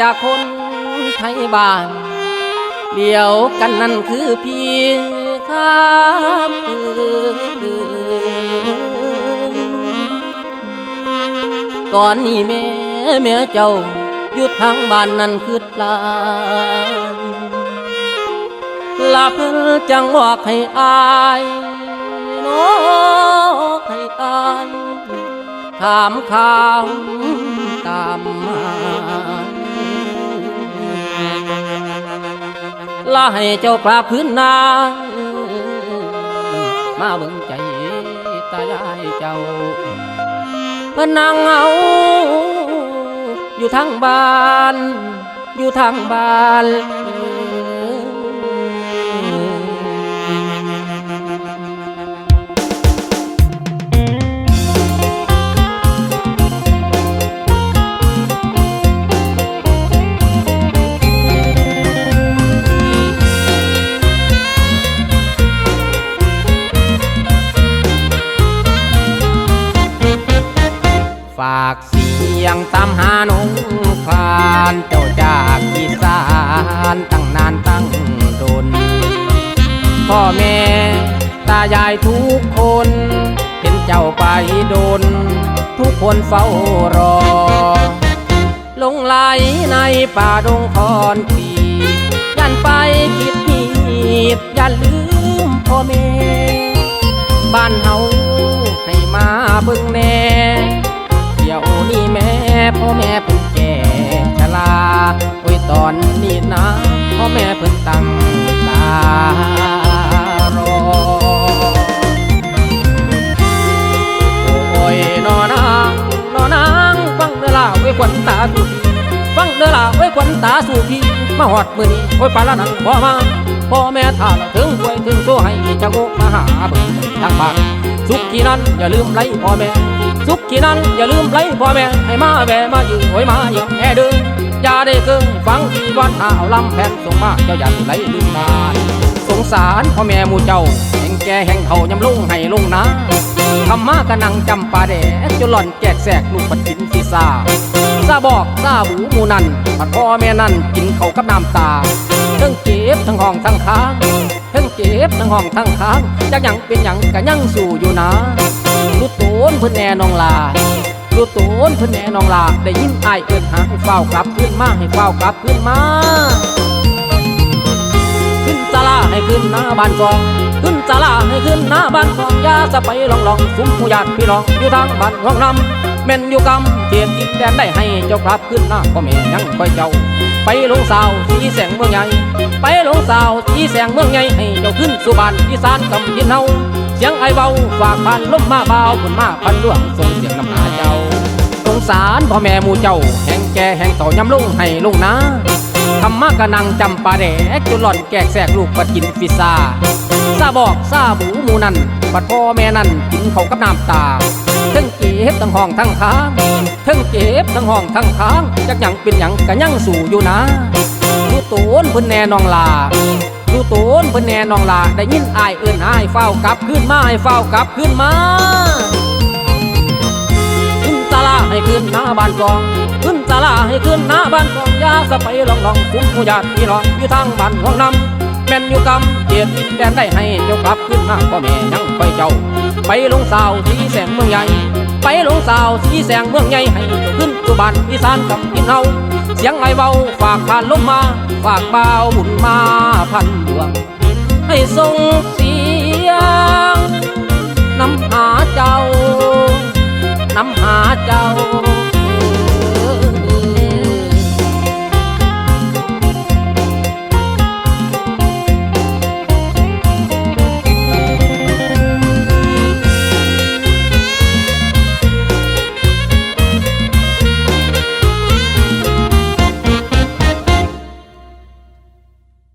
จากคนไทยบ้านเดียวกันนั่นคือพี่ครับตอนนี้แม่แม่เจ้าอยู่ทางบ้านนั่นคือลาลาเพิ่นจังบอกให้อายน้อให้อายถามข่าวตามมา ลาให้เจ้ากลับพื้นนา มาเบิ่งใจตายายเจ้าเพิ่นนั่งเอา อยู่ทางบ้าน อยู่ทางบ้าน ฝากเสียงตามหาหนงคลานเจ้าจากอีสานตั้งนานตั้งดนพ่อแม่ตายายทุกคน เห็นเจ้าไปโดน ทุกคนเฝ้ารอ ลงไหลในป่าดงคอนปียันไปผิดหีดอย่าลืมพ่อแม่ บ้านเฮาให้มาเบิ่งแน่ แม่เพิ่นแก่ชราโอ้ยตอนนี้นะพ่อแม่เพิ่นตั้งตารอโอ้ยนอนางนอนางฟังเด้อล่ะไว้ควันตาสู่พี่ฟังเด้อล่ะไว้ควันตาสู่พี่มาหอดมื้อนี้โอ้ยปาละนังพ่อมาพ่อแม่ท่าถึงป่วยถึงโซให้จะโกมาหาเบิ่งทางบ้านสุขที่นั้นอย่าลืมไล่พ่อแม่ สุขที่นั้นอย่าลืมไล่พ่อแม่ให้มาแวะมายืนโอ้ยมาเยี่แอเด้ออย่าได้เกินฟังที่วันหาเอาลำแผ่นส่งมาเจ้าอย่าไล่ลืมนานสงสารพ่อแม่หมูเจ้าแห่งแกแห่งเขายำลุงให้ลุงนาคำมากะนังจำปาแดดจนหล่อนแจกแสกลูกปัดกินซีซาซาบอกซาบูมูนันปัดพ่อแม่นั่นกินเขากับน้ำตาทั้งเจ็บทั้งห้องทั้งค้างทั้งเจ็บทั้งห้องทั้งค้างจักยังเป็นยังกะยังสู่อยู่นะ นเพิ่นแน่นองลาลูกโตนเพิ่นแน่นองลา ได้ยินอ้ายเอิ้นหาให้เฝ้ากลับขึ้นมาให้เฝ้ากลับขึ้นมา ขึ้นศาลาให้ขึ้นหน้าบ้านกอง ขึ้นศาลาให้ขึ้นหน้าบ้านกองอยาจะไปลองลองสุมผู้ญาติพี่น้องอยู่ทางบ้านห้องนำแม่นอยู่กำเทียนดิแดนได้ให้เจ้ากลับขึ้นหน้าพ่อแม่ยังคอยเจ้าไปลงสาวสีแสงเมืองใหญ่ ไปลงสาวสีแสงเมืองใหญ่ให้เจ้าขึ้นสู่บ้านอีสานกำยินเฮา สียงไอเบาฝากบ้านลมมาเบาบุญมาพันดวงส่งเสียงน้ำหาเจ้าสงสารพ่อแม่หมูเจ้า แห่งแก่แห่งเต่ายำลุงให้ลุงนะทำมากะนังจำปาแดกจนหล่อนแกกแสกลูกปัดกินฟิซาซาบอกซาบูหมูนันปัดพ่อแม่นั่นกินเขากับน้ำตาทั้งเก็บทั้งห้องทั้งค้างทั้งเก็บทั้งห้องทั้งค้างจักหยังเป็นหยังกะยังสู่อยู่นะดูโตนพิ่นแน่นองลา ดูโตนเพิ่นแน่นองลาได้ยินอายเอิ้นหาให้เฝ้ากลับขึ้นมาให้เฝ้ากลับขึ้นมาขึ้นศาลาให้ขึ้นหน้าบ้านกองขึ้นศาลาให้ขึ้นหน้าบ้านกองยาสะไปลองลองคุ้มผู้ญาติพี่น้องอยู่ทางบ้านห้องนำแม่นอยู่กำเกียรแดนได้ให้เจ้ากลับขึ้นหน้าพ่อแม่ยังไปเจ้า ไปลงสาวสีแสงเมืองใหญ่ ไปลงสาวสีแสงเมืองใหญ่ให้ขึ้น สู่บ้านอีสานกับกินเฮาเสียงไอเบาฝากผ่านลมมา ฝากเบาวบุญมาพันดวง ให้ส่งเสียงนำหาเจ้านำหาเจ้า